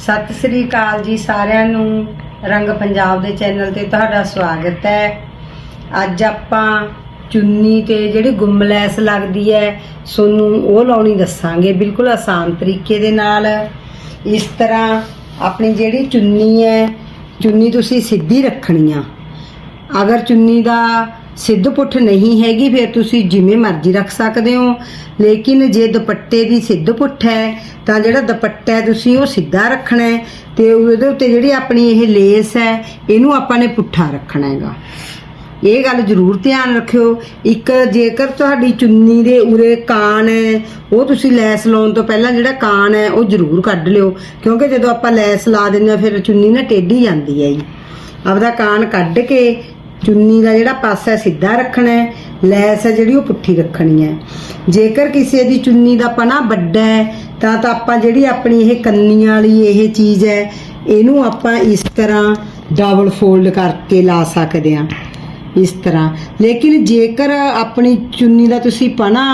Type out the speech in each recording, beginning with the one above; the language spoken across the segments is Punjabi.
ਸਤਿ ਸ੍ਰੀ ਅਕਾਲ ਜੀ ਸਾਰਿਆਂ ਨੂੰ। ਰੰਗ ਪੰਜਾਬ ਦੇ ਚੈਨਲ ਤੇ ਤੁਹਾਡਾ ਸਵਾਗਤ ਹੈ। ਅੱਜ ਆਪਾਂ ਚੁੰਨੀ ਤੇ ਜਿਹੜੀ ਗੁੰਮਲੈਸ ਲੱਗਦੀ ਹੈ, ਸੋਨੂੰ ਉਹ ਲਾਉਣੀ ਦੱਸਾਂਗੇ ਬਿਲਕੁਲ ਆਸਾਨ ਤਰੀਕੇ ਦੇ ਨਾਲ। ਇਸ ਤਰ੍ਹਾਂ ਆਪਣੀ ਜਿਹੜੀ ਚੁੰਨੀ ਹੈ, ਚੁੰਨੀ ਤੁਸੀਂ ਸਿੱਧੀ ਰੱਖਣੀ ਆ। ਅਗਰ ਚੁੰਨੀ ਦਾ ਸਿੱਧ ਪੁੱਠ ਨਹੀਂ ਹੈਗੀ, ਫਿਰ ਤੁਸੀਂ ਜਿਵੇਂ ਮਰਜ਼ੀ ਰੱਖ ਸਕਦੇ ਹੋ। ਲੇਕਿਨ ਜੇ ਦੁਪੱਟੇ ਦੀ ਸਿੱਧ ਪੁੱਠ ਹੈ, ਤਾਂ ਜਿਹੜਾ ਦੁਪੱਟਾ ਹੈ ਤੁਸੀਂ ਉਹ ਸਿੱਧਾ ਰੱਖਣਾ ਹੈ ਤੇ ਉਹਦੇ ਉੱਤੇ ਜਿਹੜੀ ਆਪਣੀ ਇਹ ਲੇਸ ਹੈ, ਇਹਨੂੰ ਆਪਾਂ ਨੇ ਪੁੱਠਾ ਰੱਖਣਾ ਹੈਗਾ। ਇਹ ਗੱਲ ਜ਼ਰੂਰ ਧਿਆਨ ਰੱਖਿਓ। ਇੱਕ ਜੇਕਰ ਤੁਹਾਡੀ ਚੁੰਨੀ ਦੇ ਉਰੇ ਕਾਨ ਹੈ, ਉਹ ਤੁਸੀਂ ਲੈਸ ਲਾਉਣ ਤੋਂ ਪਹਿਲਾਂ ਜਿਹੜਾ ਕਾਨ ਹੈ, ਉਹ ਜ਼ਰੂਰ ਕੱਢ ਲਿਓ। ਕਿਉਂਕਿ ਜਦੋਂ ਆਪਾਂ ਲੈਸ ਲਾ ਦਿੰਦੇ ਹਾਂ, ਫਿਰ ਚੁੰਨੀ ਨਾ ਟੇਢੀ ਜਾਂਦੀ ਹੈ ਜੀ। ਆਪਦਾ ਕਾਨ ਕੱਢ ਕੇ ਚੁੰਨੀ ਦਾ ਜਿਹੜਾ ਪਾਸਾ ਸਿੱਧਾ ਰੱਖਣਾ ਹੈ, ਲੈਸ ਹੈ ਜਿਹੜੀ ਉਹ ਪੁੱਠੀ ਰੱਖਣੀ ਹੈ। ਜੇਕਰ ਕਿਸੇ ਦੀ ਚੁੰਨੀ ਦਾ ਪਨਾ ਵੱਡਾ ਹੈ, ਤਾਂ ਤਾਂ ਆਪਾਂ ਜਿਹੜੀ ਆਪਣੀ ਇਹ ਕੰਨੀਆਂ ਵਾਲੀ ਇਹ ਚੀਜ਼ ਹੈ, ਇਹਨੂੰ ਆਪਾਂ ਇਸ ਤਰ੍ਹਾਂ ਡਬਲ ਫੋਲਡ ਕਰਕੇ ਲਾ ਸਕਦੇ ਹਾਂ। ਇਸ ਤਰ੍ਹਾਂ ਲੇਕਿਨ ਜੇਕਰ ਆਪਣੀ ਚੁੰਨੀ ਦਾ ਤੁਸੀਂ ਪਣਾ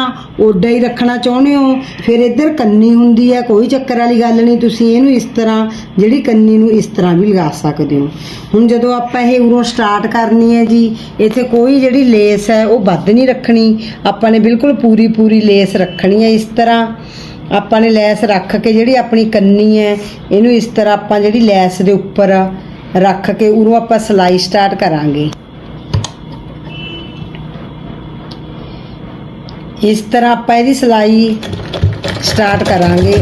ਓਡਾ ਹੀ ਰੱਖਣਾ ਚਾਹੁੰਦੇ ਹੋ, ਫਿਰ ਇੱਧਰ ਕੰਨੀ ਹੁੰਦੀ ਹੈ, ਕੋਈ ਚੱਕਰ ਵਾਲੀ ਗੱਲ ਨਹੀਂ, ਤੁਸੀਂ ਇਹਨੂੰ ਇਸ ਤਰ੍ਹਾਂ, ਜਿਹੜੀ ਕੰਨੀ ਨੂੰ ਇਸ ਤਰ੍ਹਾਂ ਵੀ ਲਗਾ ਸਕਦੇ ਹੋ। ਹੁਣ ਜਦੋਂ ਆਪਾਂ ਇਹ ਉਰੋਂ ਸਟਾਰਟ ਕਰਨੀ ਹੈ ਜੀ, ਇੱਥੇ ਕੋਈ ਜਿਹੜੀ ਲੇਸ ਹੈ, ਉਹ ਵੱਧ ਨਹੀਂ ਰੱਖਣੀ। ਆਪਾਂ ਨੇ ਬਿਲਕੁਲ ਪੂਰੀ ਪੂਰੀ ਲੇਸ ਰੱਖਣੀ ਹੈ ਇਸ ਤਰ੍ਹਾਂ। ਆਪਾਂ ਨੇ ਲੈਸ ਰੱਖ ਕੇ ਜਿਹੜੀ ਆਪਣੀ ਕੰਨੀ ਹੈ, ਇਹਨੂੰ ਇਸ ਤਰ੍ਹਾਂ ਆਪਾਂ ਜਿਹੜੀ ਲੈਸ ਦੇ ਉੱਪਰ ਰੱਖ ਕੇ ਉਹਨੂੰ ਆਪਾਂ ਸਲਾਈ ਸਟਾਰਟ ਕਰਾਂਗੇ। ਇਸ ਤਰ੍ਹਾਂ ਆਪਾਂ ਇਹਦੀ ਸਿਲਾਈ ਸਟਾਰਟ ਕਰਾਂਗੇ।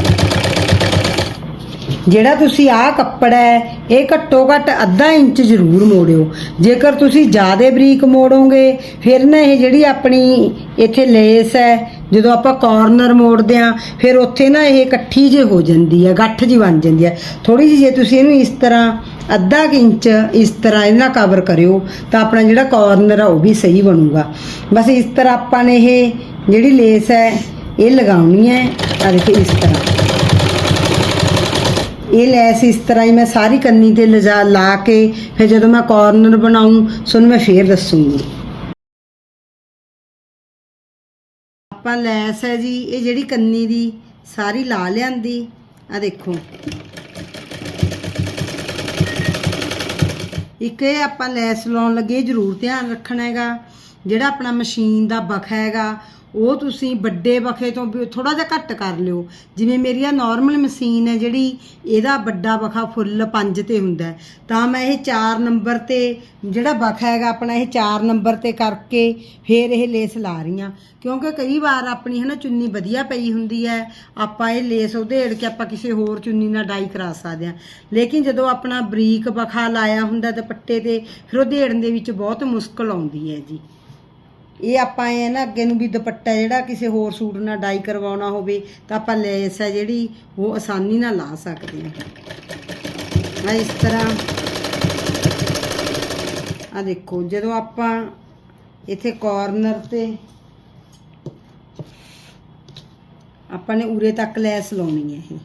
ਜਿਹੜਾ ਤੁਸੀਂ ਆਹ ਕੱਪੜਾ ਹੈ, ਇਹ ਘੱਟੋ ਘੱਟ ਅੱਧਾ ਇੰਚ ਜ਼ਰੂਰ ਮੋੜਿਓ। ਜੇਕਰ ਤੁਸੀਂ ਜ਼ਿਆਦਾ ਬਰੀਕ ਮੋੜੋਗੇ, ਫਿਰ ਨਾ ਇਹ ਜਿਹੜੀ ਆਪਣੀ ਇੱਥੇ ਲੇਸ ਹੈ, ਜਦੋਂ ਆਪਾਂ ਕਾਰਨਰ ਮੋੜਦੇ ਆ ਫਿਰ ਉੱਥੇ ਨਾ ਇਹ ਇਕੱਠੀ ਜੇ ਹੋ ਜਾਂਦੀ ਹੈ, ਗੱਠ ਜੀ ਬਣ ਜਾਂਦੀ ਹੈ। ਥੋੜੀ ਜਿਹੀ ਜੇ ਤੁਸੀਂ ਇਹਨੂੰ ਇਸ ਤਰ੍ਹਾਂ ਅੱਧਾ ਕੁ ਇੰਚ ਇਸ ਤਰ੍ਹਾਂ ਇਹਨਾਂ ਕਵਰ ਕਰਿਓ, ਤਾਂ ਆਪਣਾ ਜਿਹੜਾ ਕਾਰਨਰ ਆ ਉਹ ਵੀ ਸਹੀ ਬਣੂਗਾ। ਬਸ ਇਸ ਤਰ੍ਹਾਂ ਆਪਾਂ ਨੇ ਇਹ ਜਿਹੜੀ ਲੇਸ ਹੈ, ਇਹ ਲਗਾਉਣੀ ਹੈ ਆ ਦੇਖੋ ਇਸ ਤਰ੍ਹਾਂ। ਇਹ ਲੈਸ ਇਸ ਤਰ੍ਹਾਂ ਹੀ ਮੈਂ ਸਾਰੀ ਕੰਨੀ ਤੇ ਲਜਾ, ਲਾ ਕੇ ਫਿਰ ਜਦੋਂ ਮੈਂ ਕਾਰਨਰ ਬਣਾਉਂ ਤੁਹਾਨੂੰ ਮੈਂ ਫੇਰ ਦੱਸੂਗੀ। ਆਪਾਂ ਲੈਸ ਹੈ ਜੀ, ਇਹ ਜਿਹੜੀ ਕੰਨੀ ਦੀ ਸਾਰੀ ਲਾ ਲਿਆਂਦੀ ਆ ਦੇਖੋ। ਇੱਕ ਇਹ ਆਪਾਂ ਲੈਸ ਲਾਉਣ ਲੱਗੇ ਜ਼ਰੂਰ ਧਿਆਨ ਰੱਖਣਾ ਹੈਗਾ। ਜਿਹੜਾ ਆਪਣਾ ਮਸ਼ੀਨ ਦਾ ਬਖ ਹੈਗਾ ਉਹ ਤੁਸੀਂ ਵੱਡੇ ਬਖੇ ਤੋਂ ਵੀ ਥੋੜਾ ਜਿਹਾ ਘੱਟ ਕਰ ਲਿਓ। ਜਿਵੇਂ ਮੇਰੀ ਆ ਨਾਰਮਲ ਮਸ਼ੀਨ ਹੈ ਜਿਹੜੀ, ਇਹਦਾ ਵੱਡਾ ਬਖਾ ਫੁੱਲ 5 ਤੇ ਹੁੰਦਾ ਤਾਂ ਮੈਂ ਇਹ 4 ਨੰਬਰ ਤੇ ਜਿਹੜਾ ਬਖਾ ਹੈਗਾ ਆਪਣਾ, ਇਹ 4 ਨੰਬਰ ਤੇ ਕਰਕੇ ਫੇਰ ਇਹ ਲੇਸ ਲਾ ਰਹੀ ਹਾਂ। ਕਿਉਂਕਿ ਕਈ ਵਾਰ ਆਪਣੀ ਹਨਾ ਚੁੰਨੀ ਵਧੀਆ ਪਈ ਹੁੰਦੀ ਹੈ, ਆਪਾਂ ਇਹ ਲੇਸ ਉਧੇੜ ਕੇ ਆਪਾਂ ਕਿਸੇ ਹੋਰ ਚੁੰਨੀ ਨਾਲ ਡਾਈ ਕਰਾ ਸਕਦੇ ਹਾਂ। ਲੇਕਿਨ ਜਦੋਂ ਆਪਣਾ ਬਰੀਕ ਬਖਾ ਲਾਇਆ ਹੁੰਦਾ ਦੁਪੱਟੇ ਤੇ, ਫਿਰ ਉਧੇੜਨ ਦੇ ਵਿੱਚ ਬਹੁਤ ਮੁਸ਼ਕਲ ਆਉਂਦੀ ਹੈ ਜੀ। ਇਹ ਆਪਾਂ ਇਹ ਨਾ ਅੱਗੇ ਨੂੰ ਵੀ ਦੁਪੱਟਾ ਜਿਹੜਾ ਕਿਸੇ ਹੋਰ ਸੂਟ ਨਾਲ ਡਾਈ ਕਰਵਾਉਣਾ ਹੋਵੇ ਤਾਂ ਆਪਾਂ ਲੈਸ ਹੈ ਜਿਹੜੀ ਉਹ ਆਸਾਨੀ ਨਾਲ ਲਾ ਸਕਦੇ ਹਾਂ। ਆ ਇਸ ਤਰ੍ਹਾਂ। ਆ ਦੇਖੋ, ਜਦੋਂ ਆਪਾਂ ਇੱਥੇ ਕਾਰਨਰ ਤੇ ਆਪਾਂ ਨੇ ਉਰੇ ਤੱਕ ਲੈਸ ਲਾਉਣੀ ਹੈ ਇਹ।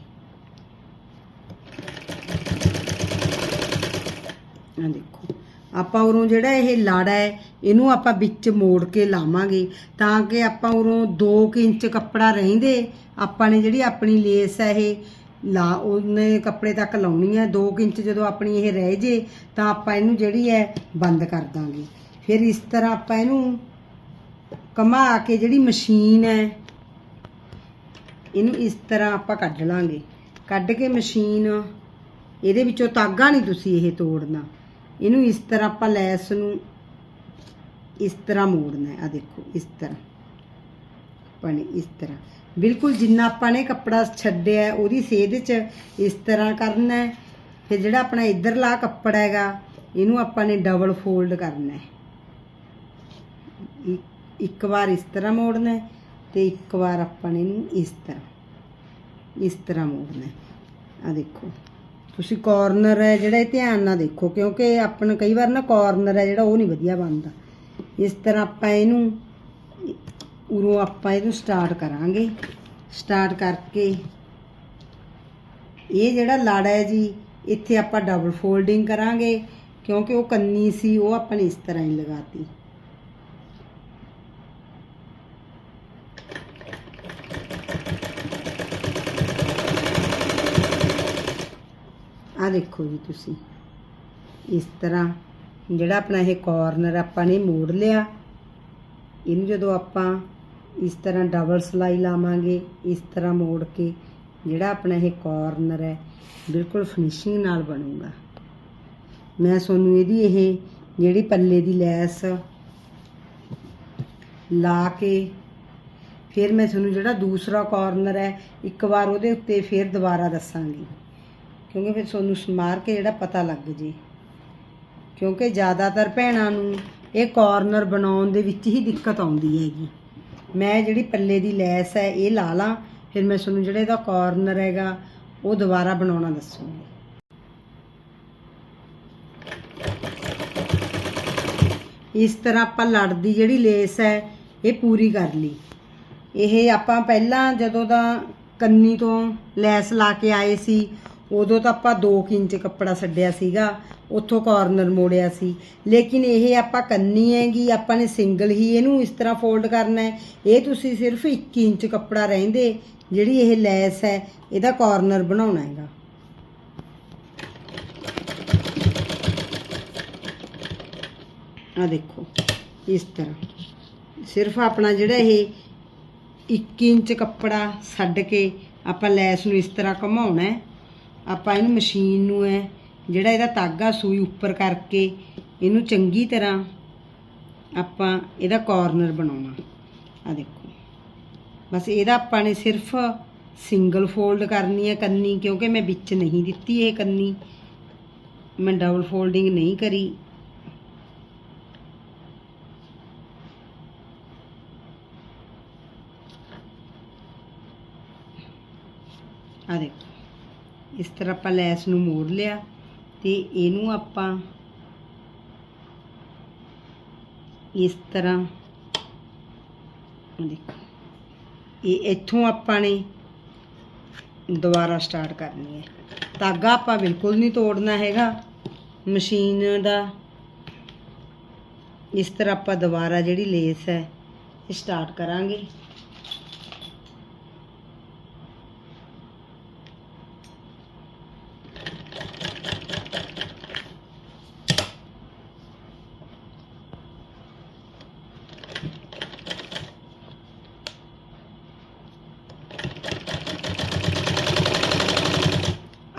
ਆ ਦੇਖੋ। ਆਪਾਂ ਉਰੋਂ ਜਿਹੜਾ ਇਹ ਲਾੜਾ ਹੈ, ਇਹਨੂੰ ਆਪਾਂ ਵਿੱਚ ਮੋੜ ਕੇ ਲਾਵਾਂਗੇ ਤਾਂ ਕਿ ਆਪਾਂ ਉਰੋਂ 2 ਇੰਚ ਕੱਪੜਾ ਰਹਿੰਦੇ। ਆਪਾਂ ਨੇ ਜਿਹੜੀ ਆਪਣੀ ਲੇਸ ਹੈ ਇਹ ਲਾ, ਉਹਨੇ ਕੱਪੜੇ ਤੱਕ ਲਾਉਣੀ ਹੈ। 2 ਇੰਚ ਜਦੋਂ ਆਪਣੀ ਇਹ ਰਹਿ ਜੇ ਤਾਂ ਆਪਾਂ ਇਹਨੂੰ ਜਿਹੜੀ ਹੈ ਬੰਦ ਕਰ ਦਾਂਗੇ। ਫਿਰ ਇਸ ਤਰ੍ਹਾਂ ਆਪਾਂ ਇਹਨੂੰ ਕਮਾ ਕੇ ਜਿਹੜੀ ਮਸ਼ੀਨ ਹੈ, ਇਹਨੂੰ ਇਸ ਤਰ੍ਹਾਂ ਆਪਾਂ ਕੱਢ ਲਾਂਗੇ। ਕੱਢ ਕੇ ਮਸ਼ੀਨ, ਇਹਦੇ ਵਿੱਚੋਂ ਤਾਗਾ ਨਹੀਂ ਤੁਸੀਂ ਇਹ ਤੋੜਨਾ। ਇਹਨੂੰ ਇਸ ਤਰ੍ਹਾਂ ਆਪਾਂ ਲੈਸ ਨੂੰ ਇਸ ਤਰ੍ਹਾਂ ਮੋੜਨਾ ਹੈ। ਆ ਦੇਖੋ, ਇਸ ਤਰ੍ਹਾਂ। ਆਪਾਂ ਨੇ ਇਸ ਤਰ੍ਹਾਂ। ਬਿਲਕੁਲ ਜਿੰਨਾ ਆਪਾਂ ਨੇ ਕੱਪੜਾ ਛੱਡਿਆ ਉਹਦੀ ਸੇਧ 'ਚ ਇਸ ਤਰ੍ਹਾਂ ਕਰਨਾ ਹੈ। ਫਿਰ ਜਿਹੜਾ ਆਪਣਾ ਇਧਰਲਾ ਕੱਪੜਾ ਹੈਗਾ, ਇਹਨੂੰ ਆਪਾਂ ਨੇ ਡਬਲ ਫੋਲਡ ਕਰਨਾ ਹੈ। ਇੱਕ- ਇੱਕ ਵਾਰ ਇਸ ਤਰ੍ਹਾਂ ਮੋੜਨਾ ਹੈ ਤੇ ਇੱਕ ਵਾਰ ਆਪਾਂ ਨੇ ਇਹਨੂੰ ਇਸ ਤਰ੍ਹਾਂ ਇਸ ਤਰ੍ਹਾਂ ਮੋੜਨਾ ਹੈ। ਆ ਦੇਖੋ। ਤੁਸੀਂ ਕਾਰਨਰ ਹੈ ਜਿਹੜਾ ਇਹ ਧਿਆਨ ਨਾਲ ਦੇਖੋ, ਕਿਉਂਕਿ ਆਪਣਾ ਕਈ ਵਾਰ ਨਾ ਕਾਰਨਰ ਹੈ ਜਿਹੜਾ ਉਹ ਨਹੀਂ ਵਧੀਆ ਬਣਦਾ। ਇਸ ਤਰ੍ਹਾਂ ਆਪਾਂ ਇਹਨੂੰ, ਉਰੋਂ ਆਪਾਂ ਇਹਨੂੰ ਸਟਾਰਟ ਕਰਾਂਗੇ। ਸਟਾਰਟ ਕਰਕੇ ਇਹ ਜਿਹੜਾ ਲਾੜਾ ਹੈ ਜੀ, ਇੱਥੇ ਆਪਾਂ ਡਬਲ ਫੋਲਡਿੰਗ ਕਰਾਂਗੇ, ਕਿਉਂਕਿ ਉਹ ਕੰਨੀ ਸੀ, ਉਹ ਆਪਾਂ ਨੇ ਇਸ ਤਰ੍ਹਾਂ ਹੀ ਲਗਾਤੀ। ਆ ਦੇਖੋ ਜੀ ਤੁਸੀਂ। ਇਸ ਤਰ੍ਹਾਂ ਜਿਹੜਾ ਆਪਣਾ ਇਹ ਕਾਰਨਰ ਆਪਾਂ ਨੇ ਮੋੜ ਲਿਆ, ਇਹਨੂੰ ਜਦੋਂ ਆਪਾਂ ਇਸ ਤਰ੍ਹਾਂ ਡਬਲ ਸਲਾਈ ਲਾਵਾਂਗੇ, ਇਸ ਤਰ੍ਹਾਂ ਮੋੜ ਕੇ ਜਿਹੜਾ ਆਪਣਾ ਇਹ ਕਾਰਨਰ ਹੈ, ਬਿਲਕੁਲ ਫਿਨਿਸ਼ਿੰਗ ਨਾਲ ਬਣੂਗਾ। ਮੈਂ ਤੁਹਾਨੂੰ ਇਹਦੀ ਇਹ ਜਿਹੜੀ ਪੱਲੇ ਦੀ ਲੈਸ ਲਾ ਕੇ ਫਿਰ ਮੈਂ ਤੁਹਾਨੂੰ ਜਿਹੜਾ ਦੂਸਰਾ ਕਾਰਨਰ ਹੈ, ਇੱਕ ਵਾਰ ਉਹਦੇ ਉੱਤੇ ਫਿਰ ਦੁਬਾਰਾ ਦੱਸਾਂਗੀ। ਕਿਉਂਕਿ ਫਿਰ ਤੁਹਾਨੂੰ ਸਮਾਰ ਕੇ ਜਿਹੜਾ ਪਤਾ ਲੱਗ ਜੇ। ਕਿਉਂਕਿ ਜ਼ਿਆਦਾਤਰ ਭੈਣਾਂ ਨੂੰ ਇਹ ਕਾਰਨਰ ਬਣਾਉਣ ਦੇ ਵਿੱਚ ਹੀ ਦਿੱਕਤ ਆਉਂਦੀ ਹੈਗੀ। ਮੈਂ ਜਿਹੜੀ ਪੱਲੇ ਦੀ ਲੈਸ ਹੈ, ਇਹ ਲਾ ਲਾਂ, ਫਿਰ ਮੈਂ ਤੁਹਾਨੂੰ ਜਿਹੜਾ ਇਹਦਾ ਕਾਰਨਰ ਹੈਗਾ, ਉਹ ਦੁਬਾਰਾ ਬਣਾਉਣਾ ਦੱਸੂਗੀ। ਇਸ ਤਰ੍ਹਾਂ ਆਪਾਂ ਲੜ ਦੀ ਜਿਹੜੀ ਲੇਸ ਹੈ, ਇਹ ਪੂਰੀ ਕਰ ਲਈ। ਇਹ ਆਪਾਂ ਪਹਿਲਾਂ ਜਦੋਂ ਦਾ ਕੰਨੀ ਤੋਂ ਲੈਸ ਲਾ ਕੇ ਆਏ ਸੀ ਉਦੋਂ ਤਾਂ ਆਪਾਂ 2 ਇੰਚ ਕੱਪੜਾ ਛੱਡਿਆ ਸੀਗਾ, ਉੱਥੋਂ ਕਾਰਨਰ ਮੋੜਿਆ ਸੀ। ਲੇਕਿਨ ਇਹ ਆਪਾਂ ਕੰਨੀ ਹੈਗੀ, ਆਪਾਂ ਨੇ ਸਿੰਗਲ ਹੀ ਇਹਨੂੰ ਇਸ ਤਰ੍ਹਾਂ ਫੋਲਡ ਕਰਨਾ ਹੈ। ਇਹ ਤੁਸੀਂ ਸਿਰਫ 1 ਇੰਚ ਕੱਪੜਾ ਰਹਿੰਦੇ, ਜਿਹੜੀ ਇਹ ਲੈਸ ਹੈ, ਇਹਦਾ ਕਾਰਨਰ ਬਣਾਉਣਾ ਹੈਗਾ। ਆ ਦੇਖੋ, ਇਸ ਤਰ੍ਹਾਂ। ਸਿਰਫ ਆਪਣਾ ਜਿਹੜਾ ਇਹ 1 ਇੰਚ ਕੱਪੜਾ ਛੱਡ ਕੇ ਆਪਾਂ ਲੈਸ ਨੂੰ ਇਸ ਤਰ੍ਹਾਂ ਘੁਮਾਉਣਾ ਹੈ। ਆਪਾਂ ਇਹਨੂੰ ਮਸ਼ੀਨ ਨੂੰ ਹੈ ਜਿਹੜਾ ਇਹਦਾ ਤਾਗਾ ਸੂਈ ਉੱਪਰ ਕਰਕੇ ਇਹਨੂੰ ਚੰਗੀ ਤਰ੍ਹਾਂ ਆਪਾਂ ਇਹਦਾ ਕਾਰਨਰ ਬਣਾਉਣਾ। ਆ ਦੇਖੋ। ਬਸ ਇਹਦਾ ਆਪਾਂ ਨੇ ਸਿਰਫ ਸਿੰਗਲ ਫੋਲਡ ਕਰਨੀ ਹੈ ਕੰਨੀ, ਕਿਉਂਕਿ ਮੈਂ ਵਿੱਚ ਨਹੀਂ ਦਿੱਤੀ ਇਹ ਕੰਨੀ। ਮੈਂ ਡਬਲ ਫੋਲਡਿੰਗ ਨਹੀਂ ਕਰੀ। ਆ ਦੇਖੋ। ਇਸ ਤਰ੍ਹਾਂ ਆਪਾਂ ਲੈਸ ਨੂੰ ਮੋੜ ਲਿਆ ਤੇ ਇਹਨੂੰ ਆਪਾਂ ਇਸ ਤਰ੍ਹਾਂ ਆਹ ਦੇਖੋ, ਇਹ ਇੱਥੋਂ ਆਪਾਂ ਨੇ ਦੁਬਾਰਾ ਸਟਾਰਟ ਕਰਨੀ ਹੈ। ਧਾਗਾ ਆਪਾਂ ਬਿਲਕੁਲ ਨਹੀਂ ਤੋੜਨਾ ਹੈਗਾ। ਮਸ਼ੀਨ ਦਾ ਇਸ ਤਰ੍ਹਾਂ ਆਪਾਂ ਦੁਬਾਰਾ ਜਿਹੜੀ ਲੇਸ ਹੈ, ਇਹ ਸਟਾਰਟ ਕਰਾਂਗੇ।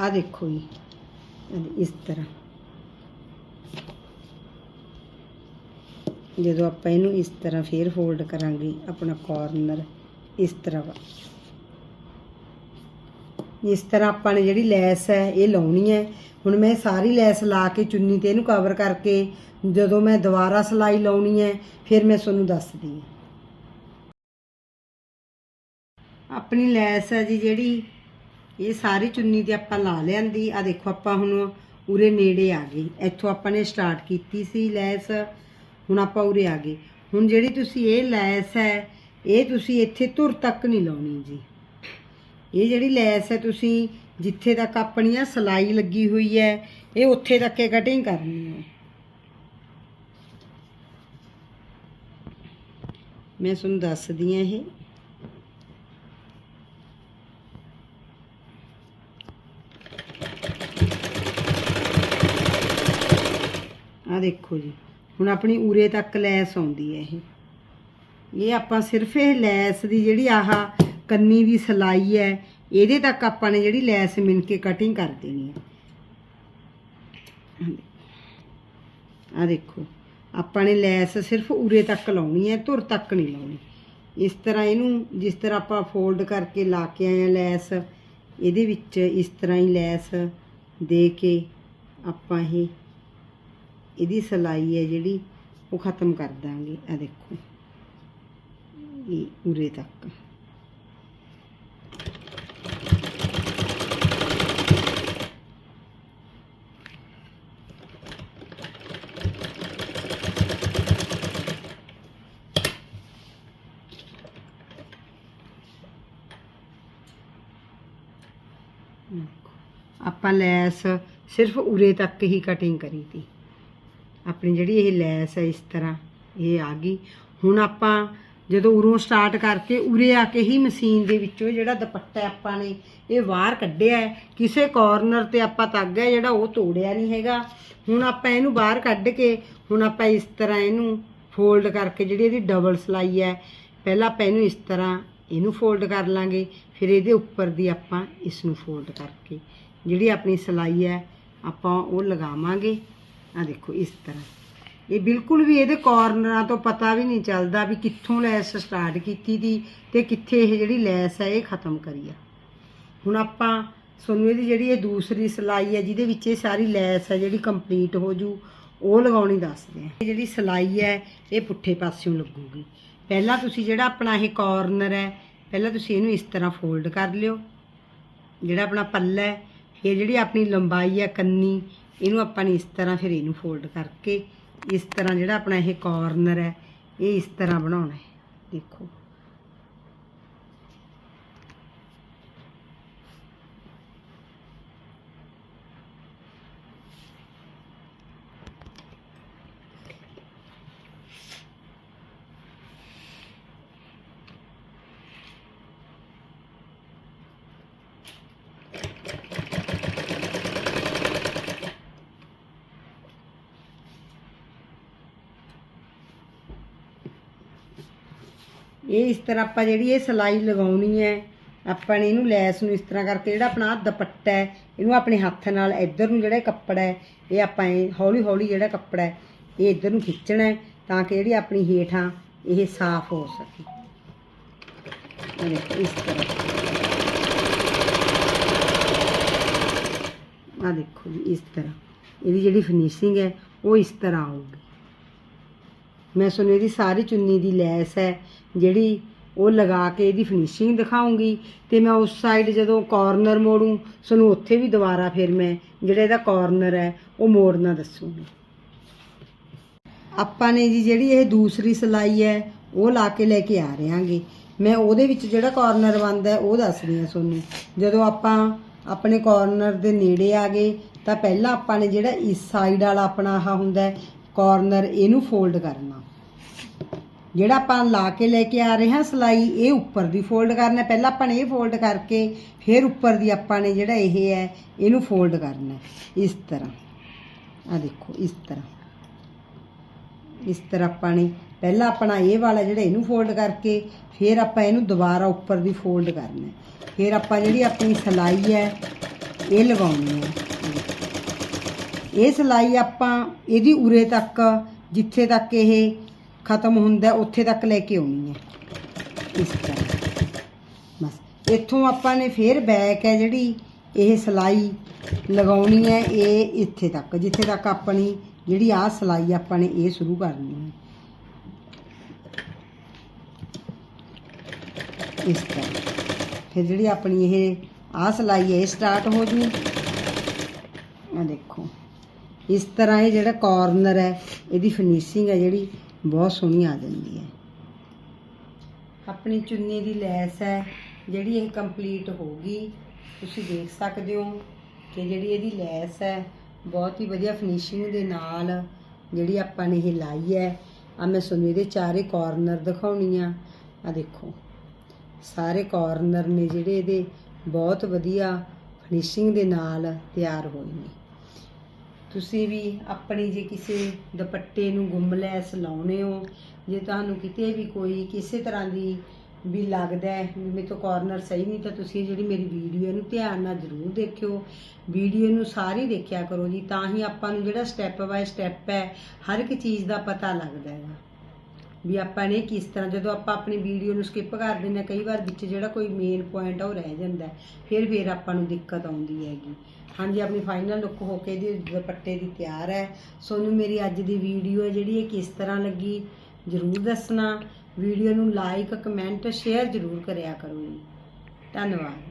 ਆ ਦੇਖੋ ਜੀ। ਇਸ ਤਰ੍ਹਾਂ। ਜਦੋਂ ਆਪਾਂ ਇਹਨੂੰ ਇਸ ਤਰ੍ਹਾਂ ਫੇਰ ਫੋਲਡ ਕਰਾਂਗੇ, ਆਪਣਾ ਕਾਰਨਰ ਇਸ ਤਰ੍ਹਾਂ ਵਾ। ਇਸ ਤਰ੍ਹਾਂ ਆਪਾਂ ਨੇ ਜਿਹੜੀ ਲੈਸ ਹੈ, ਇਹ ਲਾਉਣੀ ਹੈ। ਹੁਣ ਮੈਂ ਸਾਰੀ ਲੈਸ ਲਾ ਕੇ ਚੁੰਨੀ ਤੇ ਇਹਨੂੰ ਕਵਰ ਕਰਕੇ, ਜਦੋਂ ਮੈਂ ਦੁਬਾਰਾ ਸਲਾਈ ਲਾਉਣੀ ਹੈ, ਫਿਰ ਮੈਂ ਤੁਹਾਨੂੰ ਦੱਸਦੀ ਹਾਂ। ਆਪਣੀ ਲੈਸ ਹੈ ਜੀ ਜਿਹੜੀ ਇਹ ਸਾਰੀ ਚੁੰਨੀ ਤੇ ਆਪਾਂ ਲਾ ਲਿਆਂਦੀ ਆ ਦੇਖੋ ਆਪਾਂ ਹੁਣ ਉਰੇ ਨੇੜੇ ਆ ਗਏ। ਇੱਥੋਂ ਆਪਾਂ ਨੇ ਸਟਾਰਟ ਕੀਤੀ ਸੀ ਲੈਸ, ਹੁਣ ਆਪਾਂ ਉਰੇ ਆ ਗਏ। ਹੁਣ ਜਿਹੜੀ ਤੁਸੀਂ ਇਹ ਲੈਸ ਹੈ, ਇਹ ਤੁਸੀਂ ਇੱਥੇ ਧੁਰ ਤੱਕ ਨਹੀਂ ਲਾਉਣੀ ਜੀ। ਇਹ ਜਿਹੜੀ ਲੈਸ ਹੈ ਤੁਸੀਂ ਜਿੱਥੇ ਤੱਕ ਆਪਣੀ ਆ ਸਲਾਈ ਲੱਗੀ ਹੋਈ ਹੈ, ਇਹ ਉੱਥੇ ਤੱਕ ਇਹ ਕਟਿੰਗ ਕਰਨੀ ਹੈ। ਮੈਂ ਤੁਹਾਨੂੰ ਦੱਸਦੀ ਹਾਂ ਇਹ। ਆਹ ਦੇਖੋ ਜੀ। ਹੁਣ ਆਪਣੀ ਉਰੇ ਤੱਕ ਲੈਸ ਆਉਂਦੀ ਹੈ ਇਹ। ਇਹ ਆਪਾਂ ਸਿਰਫ ਇਹ ਲੈਸ ਦੀ ਜਿਹੜੀ ਆਹ ਕੰਨੀ ਦੀ ਸਲਾਈ ਹੈ, ਇਹਦੇ ਤੱਕ ਆਪਾਂ ਨੇ ਜਿਹੜੀ ਲੈਸ ਮਿਣ ਕੇ ਕਟਿੰਗ ਕਰ ਦੇਣੀ ਹੈ। ਆ ਦੇਖੋ, ਆਪਾਂ ਨੇ ਲੈਸ ਸਿਰਫ ਉਰੇ ਤੱਕ ਲਾਉਣੀ ਹੈ, ਧੁਰ ਤੱਕ ਨਹੀਂ ਲਾਉਣੀ। ਇਸ ਤਰ੍ਹਾਂ ਇਹਨੂੰ ਜਿਸ ਤਰ੍ਹਾਂ ਆਪਾਂ ਫੋਲਡ ਕਰਕੇ ਲਾ ਕੇ ਆਏ ਆ ਲੈਸ, ਇਹਦੇ ਵਿੱਚ ਇਸ ਤਰ੍ਹਾਂ ਹੀ ਲੈਸ ਦੇ ਕੇ ਆਪਾਂ ਇਹ ਇਹਦੀ ਸਲਾਈ ਹੈ ਜਿਹੜੀ ਉਹ ਖਤਮ ਕਰ ਦਾਂਗੇ। ਆ ਦੇਖੋ ਇਹ ਉਰੇ ਤੱਕ। ਦੇਖੋ, ਆਪਾਂ ਲੈਸ ਸਿਰਫ ਉਰੇ ਤੱਕ ਹੀ ਕਟਿੰਗ ਕਰੀ ਤੀ। ਆਪਣੀ ਜਿਹੜੀ ਇਹ ਲੈਸ ਹੈ ਇਸ ਤਰ੍ਹਾਂ ਇਹ ਆ ਗਈ। ਹੁਣ ਆਪਾਂ ਜਦੋਂ ਉਰੋਂ ਸਟਾਰਟ ਕਰਕੇ ਉਰੇ ਆ ਕੇ ਹੀ ਮਸ਼ੀਨ ਦੇ ਵਿੱਚੋਂ ਜਿਹੜਾ ਦੁਪੱਟਾ ਆਪਾਂ ਨੇ ਇਹ ਬਾਹਰ ਕੱਢਿਆ ਕਿਸੇ ਕਾਰਨਰ ਤੇ ਆਪਾਂ ਤਾਗਾ ਹੈ ਜਿਹੜਾ ਉਹ ਤੋੜਿਆ ਨਹੀਂ ਹੈਗਾ। ਹੁਣ ਆਪਾਂ ਇਹਨੂੰ ਬਾਹਰ ਕੱਢ ਕੇ ਹੁਣ ਆਪਾਂ ਇਸ ਤਰ੍ਹਾਂ ਇਹਨੂੰ ਫੋਲਡ ਕਰਕੇ ਜਿਹੜੀ ਇਹਦੀ ਡਬਲ ਸਲਾਈ ਹੈ, ਪਹਿਲਾਂ ਆਪਾਂ ਇਹਨੂੰ ਇਸ ਤਰ੍ਹਾਂ ਇਹਨੂੰ ਫੋਲਡ ਕਰ ਲਾਂਗੇ, ਫਿਰ ਇਹਦੇ ਉੱਪਰ ਦੀ ਆਪਾਂ ਇਸ ਨੂੰ ਫੋਲਡ ਕਰਕੇ ਜਿਹੜੀ ਆਪਣੀ ਸਲਾਈ ਹੈ ਆਪਾਂ ਉਹ ਲਗਾਵਾਂਗੇ। ਆ ਦੇਖੋ, ਇਸ ਤਰ੍ਹਾਂ। ਇਹ ਬਿਲਕੁਲ ਵੀ ਇਹਦੇ ਕਾਰਨਰਾਂ ਤੋਂ ਪਤਾ ਵੀ ਨਹੀਂ ਚੱਲਦਾ ਵੀ ਕਿੱਥੋਂ ਲੈਸ ਸਟਾਰਟ ਕੀਤੀ ਦੀ ਤੇ ਕਿੱਥੇ ਇਹ ਜਿਹੜੀ ਲੈਸ ਹੈ, ਇਹ ਖਤਮ ਕਰੀ ਆ। ਹੁਣ ਆਪਾਂ ਤੁਹਾਨੂੰ ਇਹਦੀ ਜਿਹੜੀ ਇਹ ਦੂਸਰੀ ਸਲਾਈ ਹੈ, ਜਿਹਦੇ ਵਿੱਚ ਇਹ ਸਾਰੀ ਲੈਸ ਹੈ ਜਿਹੜੀ ਕੰਪਲੀਟ ਹੋ ਜੂ, ਉਹ ਲਗਾਉਣੀ ਦੱਸਦੇ ਆ ਇਹ ਜਿਹੜੀ ਸਲਾਈ ਹੈ, ਇਹ ਪੁੱਠੇ ਪਾਸਿਓਂ ਲੱਗੂਗੀ। ਪਹਿਲਾਂ ਤੁਸੀਂ ਜਿਹੜਾ ਆਪਣਾ ਇਹ ਕਾਰਨਰ ਹੈ, ਪਹਿਲਾਂ ਤੁਸੀਂ ਇਹਨੂੰ ਇਸ ਤਰ੍ਹਾਂ ਫੋਲਡ ਕਰ ਲਿਓ। ਜਿਹੜਾ ਆਪਣਾ ਪੱਲਾ ਹੈ ਫਿਰ ਜਿਹੜੀ ਆਪਣੀ ਲੰਬਾਈ ਹੈ, ਕੰਨੀ ਇਹਨੂੰ ਆਪਾਂ ਨੇ ਇਸ ਤਰ੍ਹਾਂ ਫਿਰ ਇਹਨੂੰ ਫੋਲਡ ਕਰਕੇ ਇਸ ਤਰ੍ਹਾਂ ਜਿਹੜਾ ਆਪਣਾ ਇਹ ਕਾਰਨਰ ਹੈ, ਇਹ ਇਸ ਤਰ੍ਹਾਂ ਬਣਾਉਣਾ ਹੈ। ਦੇਖੋ। ਇਹ ਇਸ ਤਰ੍ਹਾਂ ਆਪਾਂ ਜਿਹੜੀ ਇਹ ਸਲਾਈ ਲਗਾਉਣੀ ਹੈ, ਆਪਾਂ ਨੇ ਇਹਨੂੰ ਲੈਸ ਨੂੰ ਇਸ ਤਰ੍ਹਾਂ ਕਰਕੇ ਜਿਹੜਾ ਆਪਣਾ ਦੁਪੱਟਾ ਹੈ, ਇਹਨੂੰ ਆਪਣੇ ਹੱਥ ਨਾਲ ਇੱਧਰ ਨੂੰ ਜਿਹੜਾ ਕੱਪੜਾ ਹੈ, ਇਹ ਆਪਾਂ ਇਹ ਹੌਲੀ ਹੌਲੀ ਜਿਹੜਾ ਕੱਪੜਾ ਹੈ, ਇਹ ਇੱਧਰ ਨੂੰ ਖਿੱਚਣਾ ਹੈ ਤਾਂ ਕਿ ਜਿਹੜੀ ਆਪਣੀ ਹੇਠਾਂ ਇਹ ਸਾਫ਼ ਹੋ ਸਕੇ। ਇਸ ਤਰ੍ਹਾਂ। ਆ ਦੇਖੋ ਜੀ ਇਸ ਤਰ੍ਹਾਂ। ਇਹਦੀ ਜਿਹੜੀ ਫਿਨਿਸ਼ਿੰਗ ਹੈ, ਉਹ ਇਸ ਤਰ੍ਹਾਂ ਆਊਗੀ। ਮੈਂ ਤੁਹਾਨੂੰ ਇਹਦੀ ਸਾਰੀ ਚੁੰਨੀ ਦੀ ਲੈਸ ਹੈ ਜਿਹੜੀ ਉਹ ਲਗਾ ਕੇ ਇਹਦੀ ਫਿਨਿਸ਼ਿੰਗ ਦਿਖਾਉਂਗੀ ਤੇ ਮੈਂ ਉਸ ਸਾਈਡ ਜਦੋਂ ਕਾਰਨਰ ਮੋੜੂ ਤੁਹਾਨੂੰ ਉੱਥੇ ਵੀ ਦੁਬਾਰਾ ਫਿਰ ਮੈਂ ਜਿਹੜਾ ਇਹਦਾ ਕਾਰਨਰ ਹੈ, ਉਹ ਮੋੜਨਾ ਦੱਸੂਗੀ। ਆਪਾਂ ਨੇ ਜੀ ਜਿਹੜੀ ਇਹ ਦੂਸਰੀ ਸਲਾਈ ਹੈ, ਉਹ ਲਾ ਕੇ ਲੈ ਕੇ ਆ ਰਹੇਾਂਗੇ। ਮੈਂ ਉਹਦੇ ਵਿੱਚ ਜਿਹੜਾ ਕਾਰਨਰ ਬਣਦਾ ਹੈ, ਉਹ ਦੱਸਦੀ ਹਾਂ ਤੁਹਾਨੂੰ। ਜਦੋਂ ਆਪਾਂ ਆਪਣੇ ਕਾਰਨਰ ਦੇ ਨੇੜੇ ਆ ਗਏ, ਤਾਂ ਪਹਿਲਾਂ ਆਪਾਂ ਨੇ ਜਿਹੜਾ ਇਸ ਸਾਈਡ ਵਾਲਾ ਆਪਣਾ ਆਹ ਹੁੰਦਾ ਹੈ ਕਾਰਨਰ ਇਹਨੂੰ ਫੋਲਡ ਕਰਨਾ। ਜਿਹੜਾ ਆਪਾਂ ਲਾ ਕੇ ਲੈ ਕੇ ਆ ਰਹੇ ਹਾਂ ਸਲਾਈ, ਇਹ ਉੱਪਰ ਦੀ ਫੋਲਡ ਕਰਨਾ ਪਹਿਲਾਂ ਆਪਾਂ ਨੇ ਇਹ ਫੋਲਡ ਕਰਕੇ, ਫਿਰ ਉੱਪਰ ਦੀ ਆਪਾਂ ਨੇ ਜਿਹੜਾ ਇਹ ਹੈ, ਇਹਨੂੰ ਫੋਲਡ ਕਰਨਾ ਇਸ ਤਰ੍ਹਾਂ। ਆ ਦੇਖੋ, ਇਸ ਤਰ੍ਹਾਂ। ਇਸ ਤਰ੍ਹਾਂ ਆਪਾਂ ਨੇ ਪਹਿਲਾਂ ਆਪਣਾ ਇਹ ਵਾਲਾ ਜਿਹੜਾ ਇਹਨੂੰ ਫੋਲਡ ਕਰਕੇ, ਫਿਰ ਆਪਾਂ ਇਹਨੂੰ ਦੁਬਾਰਾ ਉੱਪਰ ਦੀ ਫੋਲਡ ਕਰਨਾ ਫਿਰ ਆਪਾਂ ਜਿਹੜੀ ਆਪਣੀ ਸਲਾਈ ਹੈ, ਇਹ ਲਗਾਉਣੀ ਹੈ। ਇਹ ਸਲਾਈ ਆਪਾਂ ਇਹਦੀ ਉਰੇ ਤੱਕ, ਜਿੱਥੇ ਤੱਕ ਇਹ ਖਤਮ ਹੁੰਦਾ ਉੱਥੇ ਤੱਕ ਲੈ ਕੇ ਆਉਣੀ ਹੈ। ਇਸ ਤਰ੍ਹਾਂ। ਬਸ। ਇੱਥੋਂ ਆਪਾਂ ਨੇ ਫਿਰ ਬੈਕ ਹੈ ਜਿਹੜੀ, ਇਹ ਸਲਾਈ ਲਗਾਉਣੀ ਹੈ, ਇਹ ਇੱਥੇ ਤੱਕ। ਜਿੱਥੇ ਤੱਕ ਆਪਣੀ ਜਿਹੜੀ ਆਹ ਸਲਾਈ ਆਪਾਂ ਨੇ ਇਹ ਸ਼ੁਰੂ ਕਰਨੀ ਹੈ। ਇਸ ਤਰ੍ਹਾਂ। ਫਿਰ ਜਿਹੜੀ ਆਪਣੀ ਇਹ ਆਹ ਸਲਾਈ ਹੈ, ਇਹ ਸਟਾਰਟ ਹੋ ਜੂ। ਆ ਦੇਖੋ। ਇਸ ਤਰ੍ਹਾਂ ਇਹ ਜਿਹੜਾ ਕਾਰਨਰ ਹੈ, ਇਹਦੀ ਫਿਨਿਸ਼ਿੰਗ ਹੈ ਜਿਹੜੀ ਬਹੁਤ ਸੋਹਣੀ ਆ ਜਾਂਦੀ ਹੈ। ਆਪਣੀ ਚੁੰਨੀ ਦੀ ਲੈਸ ਹੈ, ਜਿਹੜੀ ਇਹ ਕੰਪਲੀਟ ਹੋ ਗਈ ਤੁਸੀਂ ਦੇਖ ਸਕਦੇ ਹੋ ਕਿ ਜਿਹੜੀ ਇਹਦੀ ਲੈਸ ਹੈ, ਬਹੁਤ ਹੀ ਵਧੀਆ ਫਿਨਿਸ਼ਿੰਗ ਦੇ ਨਾਲ ਜਿਹੜੀ ਆਪਾਂ ਨੇ ਇਹ ਲਾਈ ਹੈ। ਆ ਮੈਂ ਤੁਹਾਨੂੰ ਇਹਦੇ ਚਾਰੇ ਕਾਰਨਰ ਦਿਖਾਉਣੀ ਆ। ਆ ਦੇਖੋ, ਸਾਰੇ ਕਾਰਨਰ ਨੇ ਜਿਹੜੇ ਇਹਦੇ ਬਹੁਤ ਵਧੀਆ ਫਿਨਿਸ਼ਿੰਗ ਦੇ ਨਾਲ ਤਿਆਰ ਹੋਏ ਨੇ। ਤੁਸੀਂ ਵੀ ਆਪਣੀ ਜੇ ਕਿਸੇ ਦੁਪੱਟੇ ਨੂੰ ਗੁੰਮ ਗੁੰਮਲੈਸ ਲਾਉਣੇ ਹੋ, ਜੇ ਤੁਹਾਨੂੰ ਕਿਤੇ ਵੀ ਕੋਈ ਕਿਸੇ ਤਰ੍ਹਾਂ ਦੀ ਵੀ ਲੱਗਦਾ ਹੈ ਵੀ ਮੇਰੇ ਤੋਂ ਕਾਰਨਰ ਸਹੀ ਨਹੀਂ, ਤਾਂ ਤੁਸੀਂ ਜਿਹੜੀ ਮੇਰੀ ਵੀਡੀਓ ਇਹਨੂੰ ਧਿਆਨ ਨਾਲ ਜ਼ਰੂਰ ਦੇਖਿਓ। ਵੀਡੀਓ ਨੂੰ ਸਾਰੀ ਦੇਖਿਆ ਕਰੋ ਜੀ, ਤਾਂ ਹੀ ਆਪਾਂ ਨੂੰ ਜਿਹੜਾ ਸਟੈਪ ਬਾਏ ਸਟੈਪ ਹੈ, ਹਰ ਇੱਕ ਚੀਜ਼ ਦਾ ਪਤਾ ਲੱਗਦਾ ਹੈਗਾ। ਵੀ ਆਪਾਂ ਨੇ ਕਿਸ ਤਰ੍ਹਾਂ, ਜਦੋਂ ਆਪਾਂ ਆਪਣੀ ਵੀਡੀਓ ਨੂੰ ਸਕਿਪ ਕਰ ਦਿੰਦੇ ਹਾਂ, ਕਈ ਵਾਰ ਵਿੱਚ ਜਿਹੜਾ ਕੋਈ ਮੇਨ ਪੁਆਇੰਟ ਆ ਉਹ ਰਹਿ ਜਾਂਦਾ ਫਿਰ ਫਿਰ ਆਪਾਂ ਨੂੰ ਦਿੱਕਤ ਆਉਂਦੀ ਹੈਗੀ। ਹਾਂਜੀ, ਆਪਣੀ ਫਾਈਨਲ ਲੁੱਕ ਹੋ ਕੇ ਇਹਦੀ ਦੁਪੱਟੇ ਦੀ ਤਿਆਰ ਹੈ। ਸੋਨੂੰ, ਮੇਰੀ ਅੱਜ ਦੀ ਵੀਡੀਓ ਹੈ ਜਿਹੜੀ ਇਹ ਕਿਸ ਤਰ੍ਹਾਂ ਲੱਗੀ, ਜਰੂਰ ਦੱਸਣਾ। ਵੀਡੀਓ ਨੂੰ ਲਾਈਕ ਕਮੈਂਟ ਸ਼ੇਅਰ ਜਰੂਰ ਕਰਿਆ ਕਰੋ ਜੀ। ਧੰਨਵਾਦ।